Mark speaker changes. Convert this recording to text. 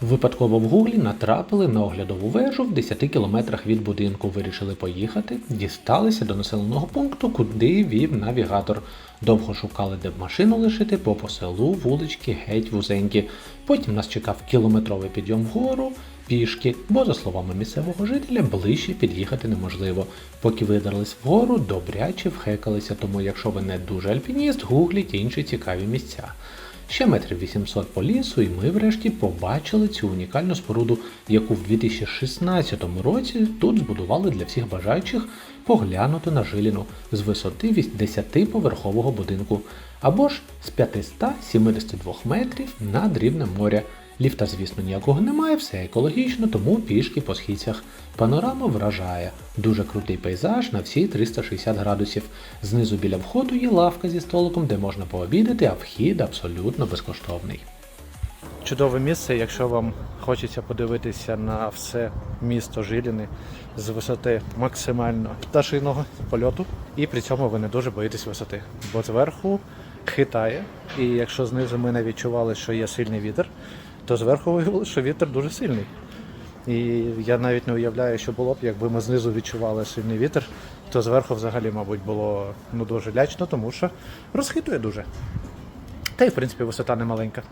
Speaker 1: Випадково в гуглі натрапили на оглядову вежу в 10 кілометрах від будинку. Вирішили поїхати, дісталися до населеного пункту, куди вів навігатор. Довго шукали, де б машину лишити, по селу вулички геть вузенькі. Потім нас чекав кілометровий підйом вгору пішки, бо, за словами місцевого жителя, ближче під'їхати неможливо. Поки видерлись вгору, добряче вхекалися, тому якщо ви не дуже альпініст, гугліть інші цікаві місця. Ще метрів 800 по лісу, і ми врешті побачили цю унікальну споруду, яку в 2016 році тут збудували для всіх бажаючих поглянути на жиліну з висоти 10-поверхового будинку, або ж з 572 метрів над рівнем моря. Ліфта, звісно, ніякого немає, все екологічно, тому пішки по східцях. Панорама вражає. Дуже крутий пейзаж на всі 360 градусів. Знизу біля входу є лавка зі столиком, де можна пообідати, а вхід абсолютно безкоштовний.
Speaker 2: Чудове місце, якщо вам хочеться подивитися на все місто Жиліни з висоти максимально пташиного польоту, і при цьому ви не дуже боїтесь висоти, бо зверху хитає, і якщо знизу ми не відчували, що є сильний вітер, то зверху виявилося, що вітер дуже сильний. І я навіть не уявляю, що було б, якби ми знизу відчували сильний вітер, то зверху взагалі, мабуть, було ну, дуже лячно, тому що розхитує дуже. Та й в принципі висота не маленька.